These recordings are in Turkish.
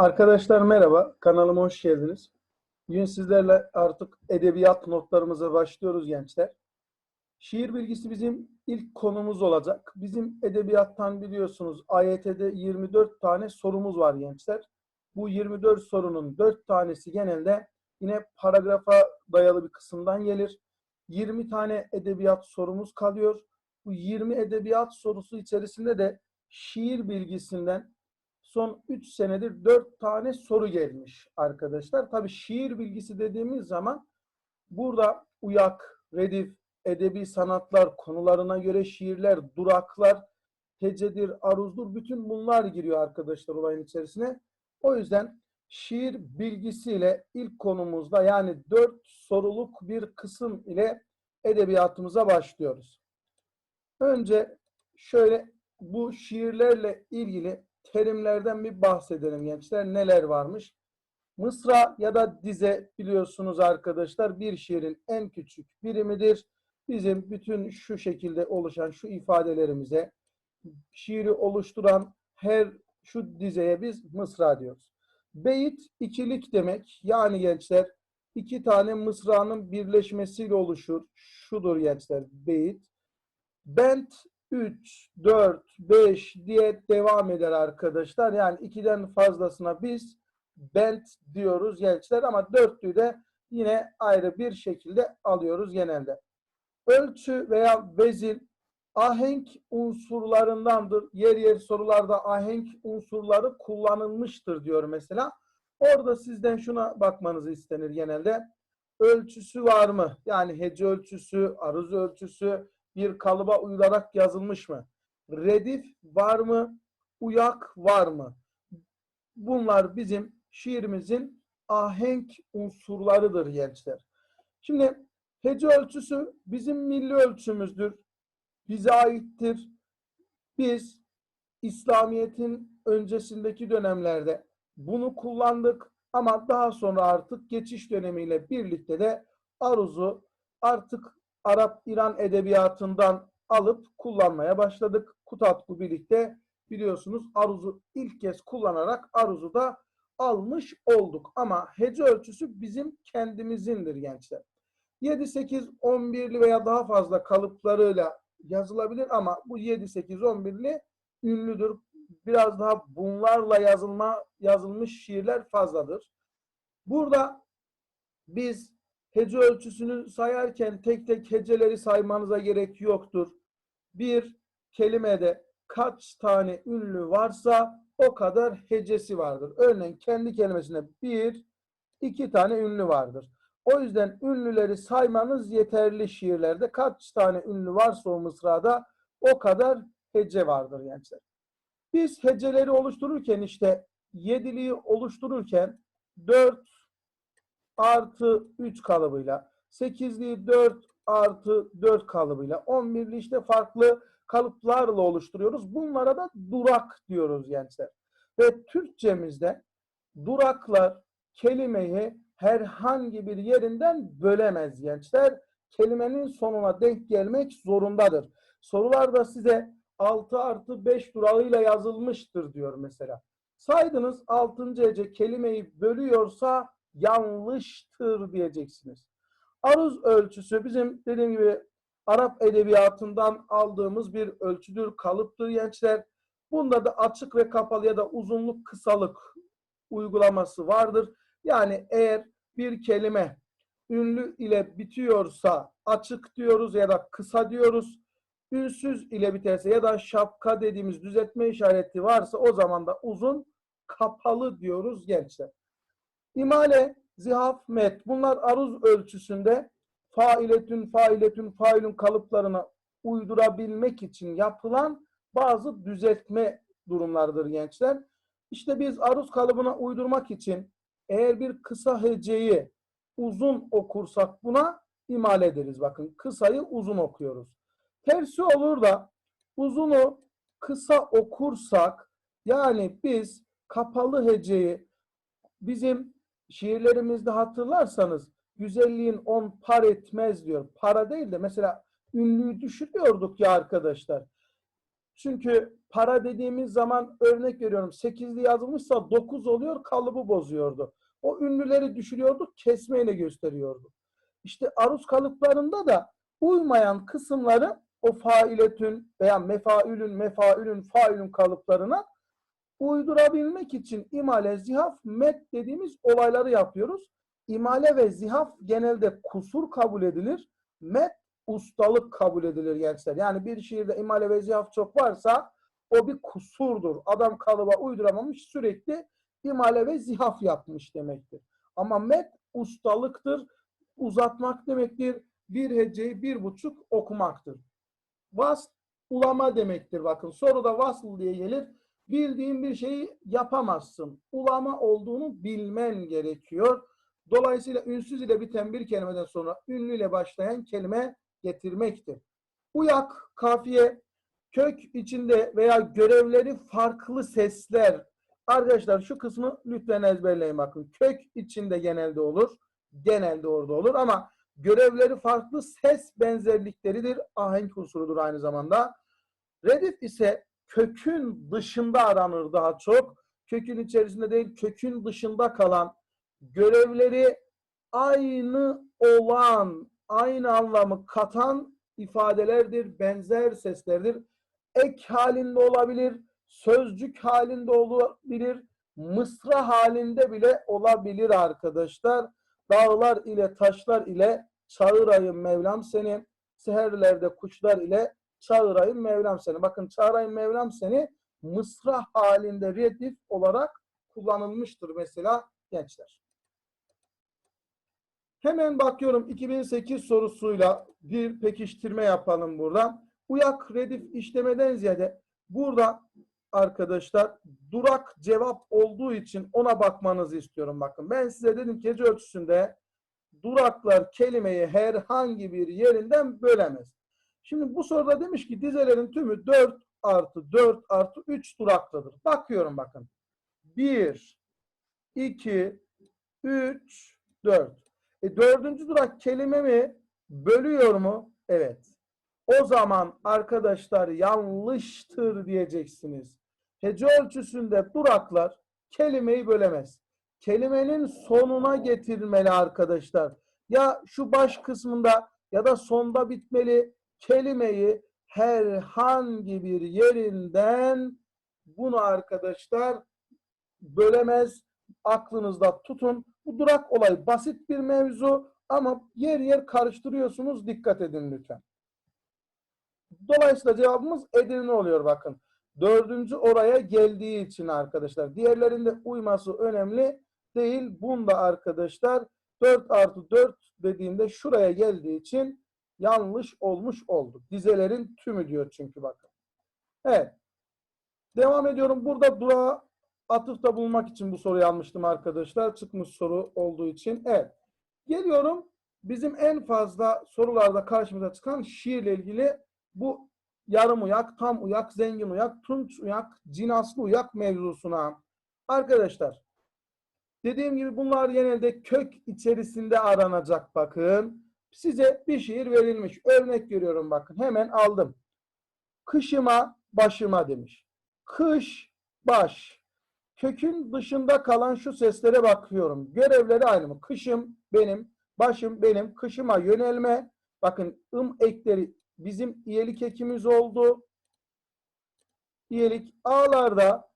Arkadaşlar merhaba, kanalıma hoş geldiniz. Bugün sizlerle artık edebiyat notlarımıza başlıyoruz gençler. Şiir bilgisi bizim ilk konumuz olacak. Bizim edebiyattan biliyorsunuz AYT'de 24 tane sorumuz var gençler. Bu 24 sorunun 4 tanesi genelde yine paragrafa dayalı bir kısımdan gelir. 20 tane edebiyat sorumuz kalıyor. Bu 20 edebiyat sorusu içerisinde de şiir bilgisinden son 3 senedir 4 tane soru gelmiş arkadaşlar. Tabii şiir bilgisi dediğimiz zaman burada uyak, redif, edebi sanatlar konularına göre şiirler, duraklar, hecedir, aruzdur bütün bunlar giriyor arkadaşlar olayın içerisine. O yüzden şiir bilgisiyle ilk konumuzda yani 4 soruluk bir kısım ile edebiyatımıza başlıyoruz. Önce şöyle bu şiirlerle ilgili terimlerden bir bahsedelim gençler. Neler varmış? Mısra ya da dize biliyorsunuz arkadaşlar bir şiirin en küçük birimidir. Bizim bütün şu şekilde oluşan şu ifadelerimize şiiri oluşturan her şu dizeye biz mısra diyoruz. Beyit ikilik demek. Yani gençler iki tane mısranın birleşmesiyle oluşur. Şudur gençler beyit. Bent 3, 4, 5 diye devam eder arkadaşlar. Yani ikiden fazlasına biz bent diyoruz gençler ama dörtlüyü de yine ayrı bir şekilde alıyoruz genelde. Ölçü veya vezil ahenk unsurlarındandır. Yer yer sorularda ahenk unsurları kullanılmıştır diyor mesela. Orada sizden şuna bakmanızı istenir genelde. Ölçüsü var mı? Yani hece ölçüsü, aruz ölçüsü, bir kalıba uyularak yazılmış mı? Redif var mı? Uyak var mı? Bunlar bizim şiirimizin ahenk unsurlarıdır gençler. Şimdi hece ölçüsü bizim milli ölçümüzdür. Bize aittir. Biz İslamiyet'in öncesindeki dönemlerde bunu kullandık ama daha sonra artık geçiş dönemiyle birlikte de aruzu artık Arap-İran edebiyatından alıp kullanmaya başladık. Kutatku birlikte biliyorsunuz aruzu ilk kez kullanarak aruzu da almış olduk. Ama hece ölçüsü bizim kendimizindir gençler. 7, 8, 11'li veya daha fazla kalıplarıyla yazılabilir ama bu 7, 8, 11'li ünlüdür. Biraz daha bunlarla yazılma yazılmış şiirler fazladır. Burada biz hece ölçüsünü sayarken tek tek heceleri saymanıza gerek yoktur. Bir kelimede kaç tane ünlü varsa o kadar hecesi vardır. Örneğin kendi kelimesinde bir, iki tane ünlü vardır. O yüzden ünlüleri saymanız yeterli şiirlerde. Kaç tane ünlü varsa o mısrada o kadar hece vardır gençler. Biz heceleri oluştururken işte yediliği oluştururken dört artı 3 kalıbıyla, 8'liği 4 artı 4 kalıbıyla, 11'li işte farklı kalıplarla oluşturuyoruz. Bunlara da durak diyoruz gençler. Ve Türkçemizde duraklar kelimeyi herhangi bir yerinden bölemez gençler. Kelimenin sonuna denk gelmek zorundadır. Sorularda size 6 artı 5 durağıyla yazılmıştır diyor mesela. Saydınız 6. hece kelimeyi bölüyorsa yanlıştır diyeceksiniz. Aruz ölçüsü bizim dediğim gibi Arap edebiyatından aldığımız bir ölçüdür, kalıptır gençler. Bunda da açık ve kapalı ya da uzunluk kısalık uygulaması vardır. Yani eğer bir kelime ünlü ile bitiyorsa açık diyoruz ya da kısa diyoruz. Ünsüz ile biterse ya da şapka dediğimiz düzeltme işareti varsa o zaman da uzun kapalı diyoruz gençler. İmale, zihaf, met. Bunlar aruz ölçüsünde failetün, failetün, failün kalıplarına uydurabilmek için yapılan bazı düzeltme durumlardır gençler. İşte biz aruz kalıbına uydurmak için eğer bir kısa heceyi uzun okursak buna imal ederiz. Bakın kısayı uzun okuyoruz. Tersi olur da uzunu kısa okursak yani biz kapalı heceyi bizim şiirlerimizde hatırlarsanız güzelliğin on par etmez diyor. Para değil de mesela ünlüyü düşürüyorduk ya arkadaşlar. Çünkü para dediğimiz zaman örnek veriyorum 8'li yazılmışsa 9 oluyor kalıbı bozuyordu. O ünlüleri düşürüyordu kesmeyle gösteriyordu. İşte aruz kalıplarında da uymayan kısımları o failetün veya mefaülün, mefaülün, faülün kalıplarına uydurabilmek için imale, zihaf, met dediğimiz olayları yapıyoruz. İmale ve zihaf genelde kusur kabul edilir. Met ustalık kabul edilir gençler. Yani bir şiirde imale ve zihaf çok varsa o bir kusurdur. Adam kalıba uyduramamış sürekli imale ve zihaf yapmış demektir. Ama met ustalıktır. Uzatmak demektir. Bir heceyi bir buçuk okumaktır. Vasl ulama demektir. Bakın soruda vasıl diye gelir. Bildiğin bir şeyi yapamazsın. Ulama olduğunu bilmen gerekiyor. Dolayısıyla ünsüz ile biten bir kelimeden sonra ünlü ile başlayan kelime getirmektir. Uyak, kafiye, kök içinde veya görevleri farklı sesler. Arkadaşlar şu kısmı lütfen ezberleyin bakın. Kök içinde genelde olur. Genelde orada olur ama görevleri farklı ses benzerlikleridir. Ahenk unsurudur aynı zamanda. Redif ise kökün dışında aranır daha çok. Kökün içerisinde değil, kökün dışında kalan görevleri aynı olan, aynı anlamı katan ifadelerdir, benzer seslerdir. Ek halinde olabilir, sözcük halinde olabilir, mısra halinde bile olabilir arkadaşlar. Dağlar ile taşlar ile çağırayım Mevlam seni, seherlerde kuşlar ile çağırayım Mevlam seni. Bakın çağırayım Mevlam seni mısra halinde redif olarak kullanılmıştır mesela gençler. Hemen bakıyorum 2008 sorusuyla bir pekiştirme yapalım burada. Uyak redif işlemeden ziyade burada arkadaşlar durak cevap olduğu için ona bakmanızı istiyorum. Bakın ben size dedim gece ölçüsünde duraklar kelimeyi herhangi bir yerinden bölemez. Şimdi bu soruda demiş ki dizelerin tümü 4 artı 4 artı 3 duraklıdır. Bakıyorum bakın. 1, 2, 3, 4. E, dördüncü durak kelime mi? Bölüyor mu? Evet. O zaman arkadaşlar yanlıştır diyeceksiniz. Hece ölçüsünde duraklar kelimeyi bölemez. Kelimenin sonuna getirmeli arkadaşlar. Ya şu baş kısmında ya da sonda bitmeli kelimeyi herhangi bir yerinden bunu arkadaşlar bölemez. Aklınızda tutun. Bu durak olay basit bir mevzu ama yer yer karıştırıyorsunuz. Dikkat edin lütfen. Dolayısıyla cevabımız Edirne oluyor bakın. Dördüncü oraya geldiği için arkadaşlar. Diğerlerinde uyması önemli değil. Bunda arkadaşlar 4 artı 4 dediğimde şuraya geldiği için yanlış olmuş oldu. Dizelerin tümü diyor çünkü bakın. Evet. Devam ediyorum. Burada durağa atıfta bulunmak için bu soruyu almıştım arkadaşlar. Çıkmış soru olduğu için. Evet. Geliyorum. Bizim en fazla sorularda karşımıza çıkan şiirle ilgili bu yarım uyak, tam uyak, zengin uyak, tunç uyak, cinaslı uyak mevzusuna. Arkadaşlar dediğim gibi bunlar genelde kök içerisinde aranacak bakın. Size bir şiir verilmiş. Örnek görüyorum bakın. Hemen aldım. Kışıma, başıma demiş. Kış, baş. Kökün dışında kalan şu seslere bakıyorum. Görevleri aynı mı? Kışım benim, başım benim, kışıma yönelme. Bakın ım ekleri bizim iyelik ekimiz oldu. İyelik ağlarda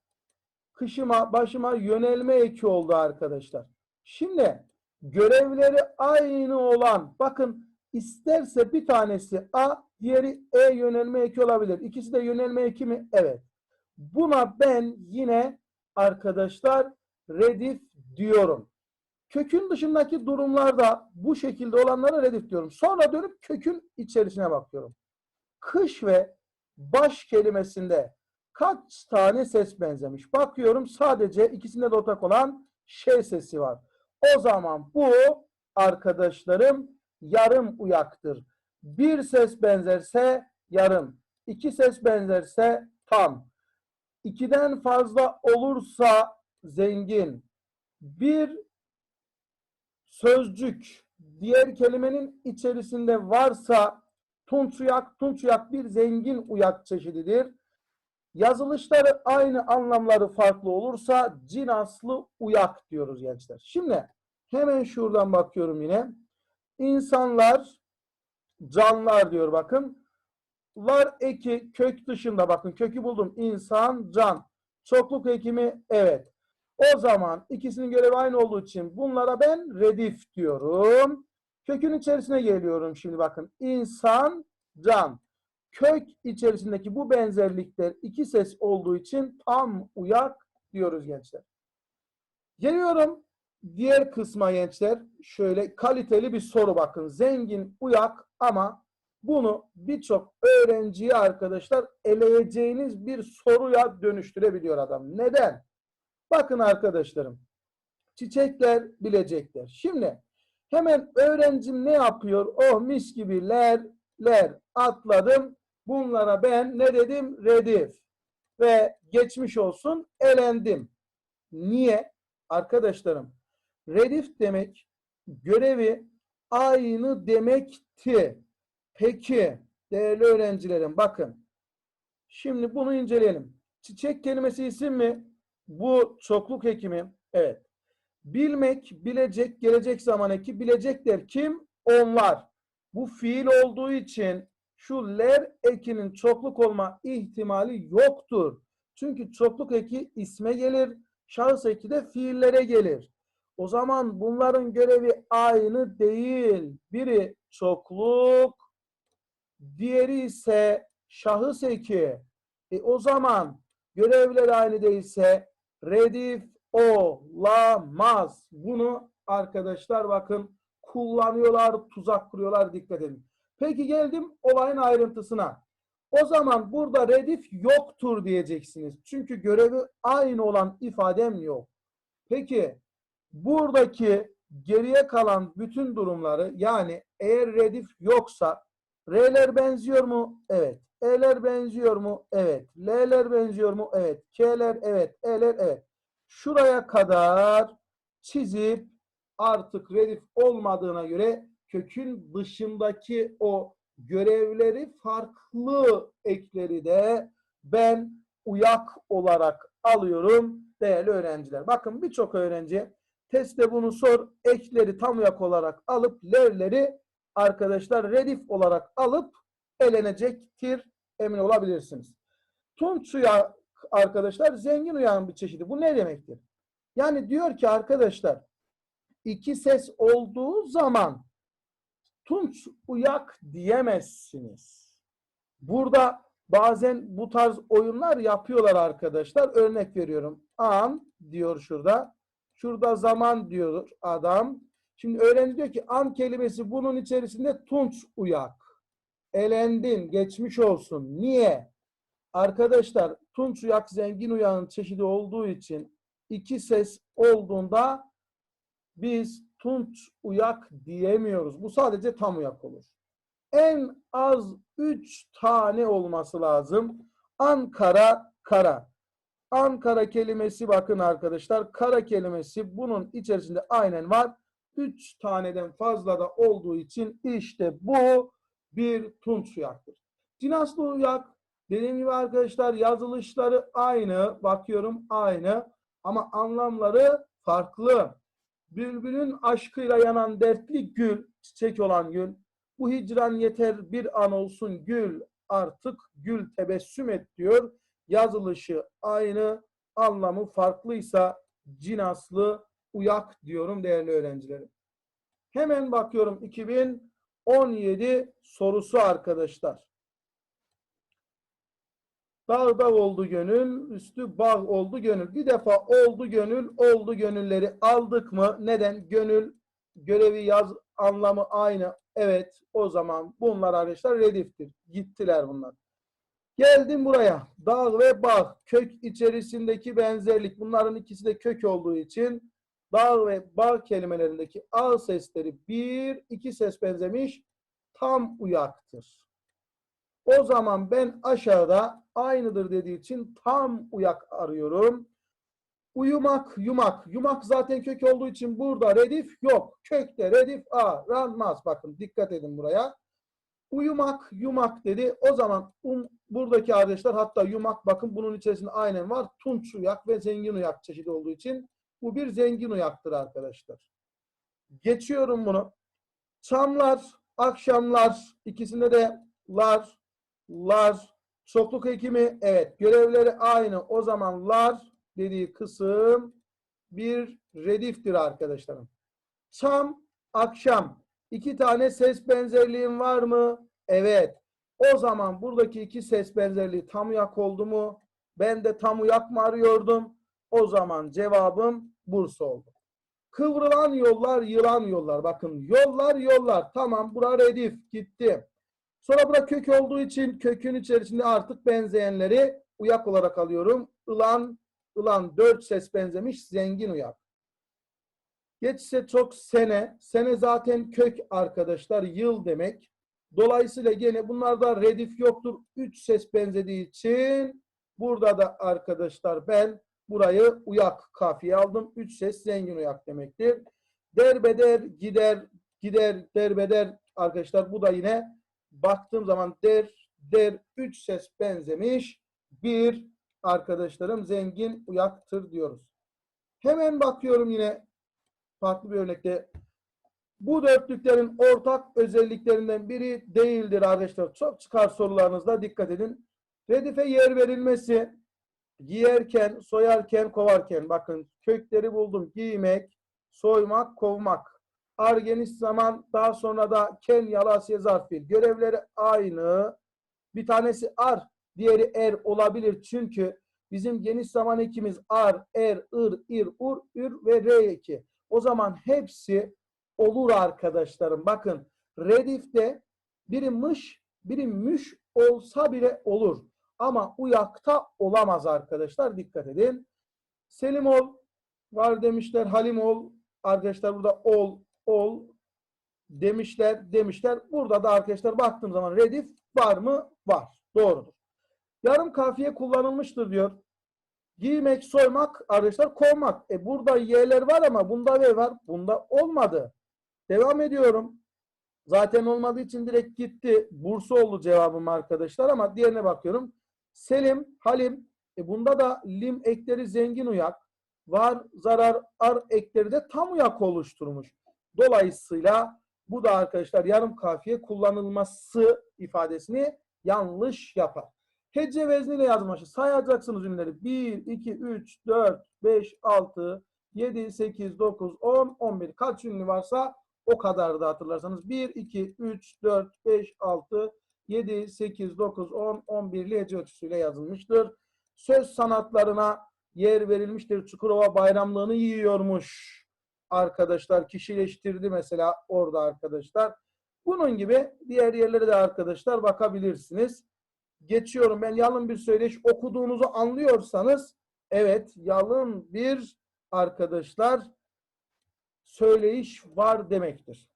kışıma, başıma yönelme eki oldu arkadaşlar. Şimdi görevleri aynı olan, bakın isterse bir tanesi A, diğeri E yönelme eki olabilir. İkisi de yönelme eki mi? Evet. Buna ben yine arkadaşlar redif diyorum. Kökün dışındaki durumlarda bu şekilde olanlara redif diyorum. Sonra dönüp kökün içerisine bakıyorum. Kış ve baş kelimesinde kaç tane ses benzemiş? Bakıyorum sadece ikisinde de ortak olan şey sesi var. O zaman bu arkadaşlarım yarım uyaktır. Bir ses benzerse yarım. iki ses benzerse tam. İkiden fazla olursa zengin. Bir sözcük diğer kelimenin içerisinde varsa tunç uyak, tunç uyak bir zengin uyak çeşididir. Yazılışları aynı anlamları farklı olursa cinaslı uyak diyoruz gençler. Şimdi hemen şuradan bakıyorum yine. İnsanlar, canlar diyor bakın. Var eki kök dışında bakın kökü buldum. İnsan, can. Çokluk ekimi evet. O zaman ikisinin görevi aynı olduğu için bunlara ben redif diyorum. Kökün içerisine geliyorum şimdi bakın. İnsan, can. Kök içerisindeki bu benzerlikler iki ses olduğu için tam uyak diyoruz gençler. Geliyorum diğer kısma gençler. Şöyle kaliteli bir soru bakın. Zengin uyak ama bunu birçok öğrenciye arkadaşlar eleyeceğiniz bir soruya dönüştürebiliyor adam. Neden? Bakın arkadaşlarım. Çiçekler bilecekler. Şimdi hemen öğrencim ne yapıyor? Oh mis gibi ler ler atladım. Bunlara ben ne dedim? Redif. Ve geçmiş olsun elendim. Niye? Arkadaşlarım redif demek görevi aynı demekti. Peki değerli öğrencilerim bakın. Şimdi bunu inceleyelim. Çiçek kelimesi isim mi? Bu çokluk ekimi. Evet. Bilmek, bilecek, gelecek zaman eki. Bilecekler kim? Onlar. Bu fiil olduğu için şu ler ekinin çokluk olma ihtimali yoktur. Çünkü çokluk eki isme gelir, şahıs eki de fiillere gelir. O zaman bunların görevi aynı değil. Biri çokluk, diğeri ise şahıs eki. E o zaman görevleri aynı değilse redif olamaz. Bunu arkadaşlar bakın kullanıyorlar, tuzak kuruyorlar. Dikkat edin. Peki geldim olayın ayrıntısına. O zaman burada redif yoktur diyeceksiniz. Çünkü görevi aynı olan ifadem yok. Peki buradaki geriye kalan bütün durumları yani eğer redif yoksa R'ler benziyor mu? Evet. E'ler benziyor mu? Evet. L'ler benziyor mu? Evet. K'ler evet. E'ler evet. Şuraya kadar çizip artık redif olmadığına göre kökün dışındaki o görevleri farklı ekleri de ben uyak olarak alıyorum değerli öğrenciler. Bakın birçok öğrenci testte bunu sor. Ekleri tam uyak olarak alıp lerleri arkadaşlar redif olarak alıp elenecektir. Emin olabilirsiniz. Tunç uyak arkadaşlar zengin uyağın bir çeşidi. Bu ne demektir? Yani diyor ki arkadaşlar iki ses olduğu zaman tunç uyak diyemezsiniz. Burada bazen bu tarz oyunlar yapıyorlar arkadaşlar. Örnek veriyorum. An diyor şurada. Şurada zaman diyor adam. Şimdi öğrenci diyor ki an kelimesi bunun içerisinde tunç uyak. Elendin, geçmiş olsun. Niye? Arkadaşlar tunç uyak zengin uyağın çeşidi olduğu için iki ses olduğunda biz tunç uyak diyemiyoruz. Bu sadece tam uyak olur. En az üç tane olması lazım. Ankara, kara. Ankara kelimesi bakın arkadaşlar. Kara kelimesi bunun içerisinde aynen var. Üç taneden fazla da olduğu için işte bu bir tunç uyaktır. Cinaslı uyak dediğim gibi arkadaşlar yazılışları aynı. Bakıyorum aynı. Ama anlamları farklı. Bülbülün aşkıyla yanan dertli gül, çiçek olan gül. Bu hicran yeter bir an olsun gül, artık gül tebessüm et diyor. Yazılışı aynı, anlamı farklıysa cinaslı uyak diyorum değerli öğrencilerim. Hemen bakıyorum 2017 sorusu arkadaşlar. Dağ oldu gönül, üstü bağ oldu gönül. Bir defa oldu gönül, oldu gönülleri aldık mı? Neden? Gönül görevi yaz anlamı aynı. Evet, o zaman bunlar arkadaşlar rediftir. Gittiler bunlar. Geldim buraya. Dağ ve bağ. Kök içerisindeki benzerlik. Bunların ikisi de kök olduğu için dağ ve bağ kelimelerindeki a sesleri bir, iki ses benzemiş. Tam uyaktır. O zaman ben aşağıda aynıdır dediği için tam uyak arıyorum. Uyumak, yumak. Yumak zaten kök olduğu için burada redif yok. Kökte redif aranmaz. Bakın dikkat edin buraya. Uyumak, yumak dedi. O zaman um, buradaki arkadaşlar hatta yumak bakın bunun içerisinde aynen var. Tunç uyak ve zengin uyak çeşidi olduğu için bu bir zengin uyaktır arkadaşlar. Geçiyorum bunu. Çamlar, akşamlar ikisinde de lar, lar, çokluk ekimi evet görevleri aynı. O zaman lar dediği kısım bir rediftir arkadaşlarım. Çam, akşam. İki tane ses benzerliğin var mı? Evet. O zaman buradaki iki ses benzerliği tam uyak oldu mu? Ben de tam uyak mı arıyordum? O zaman cevabım Bursa oldu. Kıvrılan yollar, yılan yollar. Bakın yollar, yollar. Tamam, bura redif gitti. Sonra bura kök olduğu için kökün içerisinde artık benzeyenleri uyak olarak alıyorum. Ilan, ılan dört ses benzemiş, zengin uyak. Geçse çok sene. Sene zaten kök arkadaşlar. Yıl demek. Dolayısıyla gene bunlarda redif yoktur. Üç ses benzediği için burada da arkadaşlar ben burayı uyak kafiye aldım. Üç ses zengin uyak demektir. Derbeder, gider, gider, derbeder arkadaşlar bu da yine baktığım zaman der, der, üç ses benzemiş. Bir arkadaşlarım zengin uyaktır diyoruz. Hemen bakıyorum yine farklı bir örnekte. Bu dörtlüklerin ortak özelliklerinden biri değildir arkadaşlar. Çok çıkar sorularınızda dikkat edin. Redife yer verilmesi giyerken, soyarken, kovarken. Bakın kökleri buldum. Giymek, soymak, kovmak. Ar geniş zaman daha sonra da ken yalasiye zarf fiil. Görevleri aynı. Bir tanesi ar, diğeri er olabilir. Çünkü bizim geniş zaman ekimiz ar, er, ır, ir, ur, ür ve r eki. O zaman hepsi olur arkadaşlarım. Bakın redifte biri mış, biri müş olsa bile olur. Ama uyakta olamaz arkadaşlar. Dikkat edin. Selim ol var demişler. Halim ol. Arkadaşlar burada ol, ol demişler, demişler. Burada da arkadaşlar baktığım zaman redif var mı? Var. Doğrudur. Yarım kafiye kullanılmıştır diyor. Giymek, soymak, arkadaşlar kovmak. E burada y'ler var ama bunda v var. Bunda olmadı. Devam ediyorum. Zaten olmadığı için direkt gitti. Bursa oldu cevabım arkadaşlar ama diğerine bakıyorum. Selim, Halim. E bunda da lim ekleri zengin uyak. Var, zarar, ar ekleri de tam uyak oluşturmuş. Dolayısıyla bu da arkadaşlar yarım kafiye kullanılması ifadesini yanlış yapar. Hece vezniyle yazmışız. Sayacaksınız ünleri. 1, 2, 3, 4, 5, 6, 7, 8, 9, 10, 11. Kaç ünlü varsa o kadar da hatırlarsanız. 1, 2, 3, 4, 5, 6, 7, 8, 9, 10, 11 hece ölçüsüyle yazılmıştır. Söz sanatlarına yer verilmiştir. Çukurova bayramlığını yiyormuş. Arkadaşlar kişileştirdi mesela orada arkadaşlar. Bunun gibi diğer yerlere de arkadaşlar bakabilirsiniz geçiyorum. Ben yalın bir söyleyiş okuduğunuzu anlıyorsanız evet yalın bir arkadaşlar söyleyiş var demektir.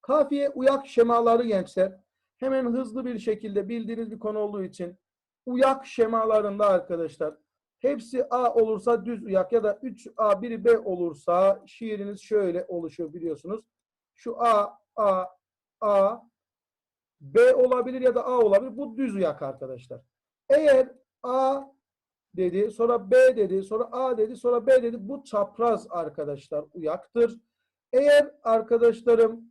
Kafiye uyak şemaları gençler. Hemen hızlı bir şekilde bildiğiniz bir konu olduğu için uyak şemalarında arkadaşlar hepsi A olursa düz uyak ya da 3A biri B olursa şiiriniz şöyle oluşuyor biliyorsunuz. Şu A, A, A, B olabilir ya da A olabilir. Bu düz uyak arkadaşlar. Eğer A dedi, sonra B dedi, sonra A dedi, sonra B dedi. Bu çapraz arkadaşlar uyaktır. Eğer arkadaşlarım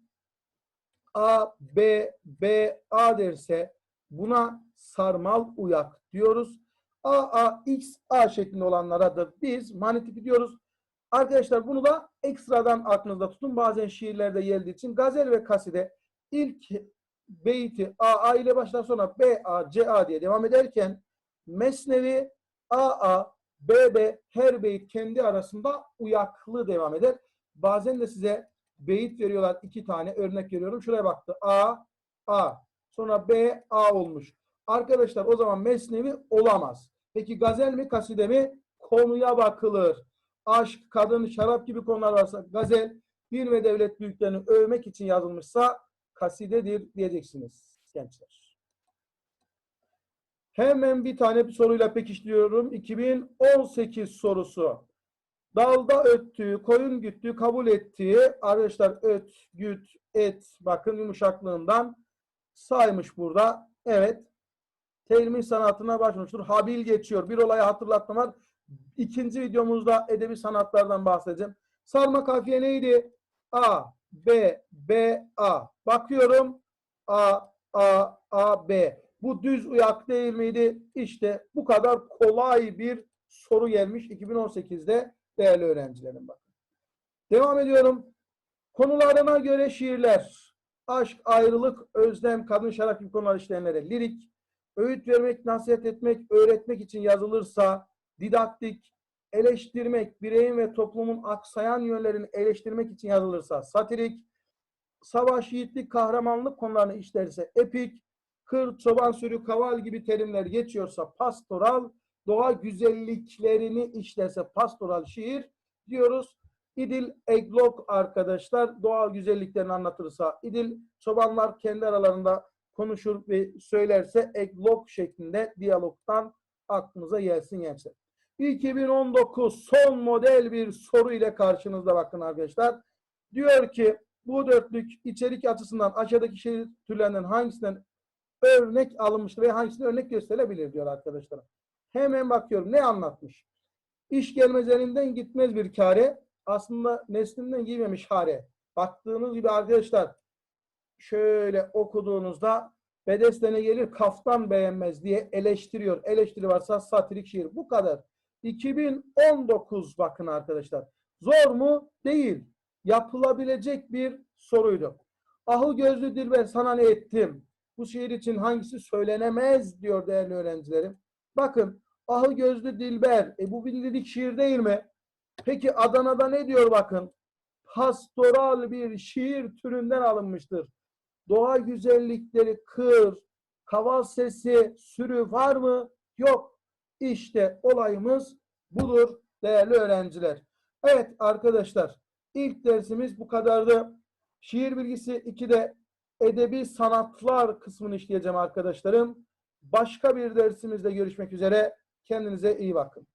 A, B, B, A derse buna sarmal uyak diyoruz. A, A, X, A şeklinde olanlara da biz manitipi diyoruz. Arkadaşlar bunu da ekstradan aklınızda tutun. Bazen şiirlerde geldiği için gazel ve kaside ilk beyti AA ile başlar sonra BA, CA diye devam ederken Mesnevi AA, BB her beyit kendi arasında uyaklı devam eder. Bazen de size beyit veriyorlar iki tane örnek veriyorum. Şuraya baktı. A, A. Sonra B, A olmuş. Arkadaşlar o zaman mesnevi olamaz. Peki gazel mi, kaside mi? Konuya bakılır. Aşk, kadın, şarap gibi konular varsa gazel, din ve devlet büyüklerini övmek için yazılmışsa kasidedir diyeceksiniz gençler. Hemen bir tane bir soruyla pekiştiriyorum. 2018 sorusu. Dalda öttüğü, koyun güttüğü, kabul ettiği, arkadaşlar öt, güt, et, bakın yumuşaklığından saymış burada. Evet. Telmin sanatına başvurmuştur. Habil geçiyor. Bir olaya hatırlatma var. İkinci videomuzda edebi sanatlardan bahsedeceğim. Sarma kafiye neydi? A, B, B, A. Bakıyorum. A, A, A, B. Bu düz uyak değil miydi? İşte bu kadar kolay bir soru gelmiş 2018'de değerli öğrencilerim bakın. Devam ediyorum. Konularına göre şiirler. Aşk, ayrılık, özlem, kadın şarap gibi konular işleyenlere lirik, öğüt vermek, nasihat etmek, öğretmek için yazılırsa didaktik, eleştirmek, bireyin ve toplumun aksayan yönlerini eleştirmek için yazılırsa satirik, savaş, yiğitlik, kahramanlık konularını işlerse epik, kır, çoban sürü, kaval gibi terimler geçiyorsa pastoral, doğa güzelliklerini işlerse pastoral şiir diyoruz. İdil eglok arkadaşlar doğal güzelliklerini anlatırsa İdil çobanlar kendi aralarında konuşur ve söylerse eglok şeklinde diyalogtan aklınıza gelsin gençler. 2019 son model bir soru ile karşınızda bakın arkadaşlar. Diyor ki bu dörtlük içerik açısından aşağıdaki şiir türlerinden hangisinden örnek alınmıştır ve hangisine örnek gösterilebilir diyor arkadaşlar. Hemen bakıyorum ne anlatmış. İş gelmez elinden gitmez bir kare. Aslında neslinden giymemiş hare. Baktığınız gibi arkadaşlar şöyle okuduğunuzda bedestene gelir kaftan beğenmez diye eleştiriyor. Eleştiri varsa satirik şiir. Bu kadar. 2019 bakın arkadaşlar. Zor mu? Değil. Yapılabilecek bir soruydu. Ahı gözlü Dilber sana ne ettim? Bu şiir için hangisi söylenemez diyor değerli öğrencilerim. Bakın ahı gözlü Dilber. E bu bildirik şiir değil mi? Peki Adana'da ne diyor bakın? Pastoral bir şiir türünden alınmıştır. Doğa güzellikleri, kır, kaval sesi, sürü var mı? Yok. İşte olayımız budur değerli öğrenciler. Evet arkadaşlar ilk dersimiz bu kadardı. Şiir bilgisi 2'de edebi sanatlar kısmını işleyeceğim arkadaşlarım. Başka bir dersimizde görüşmek üzere. Kendinize iyi bakın.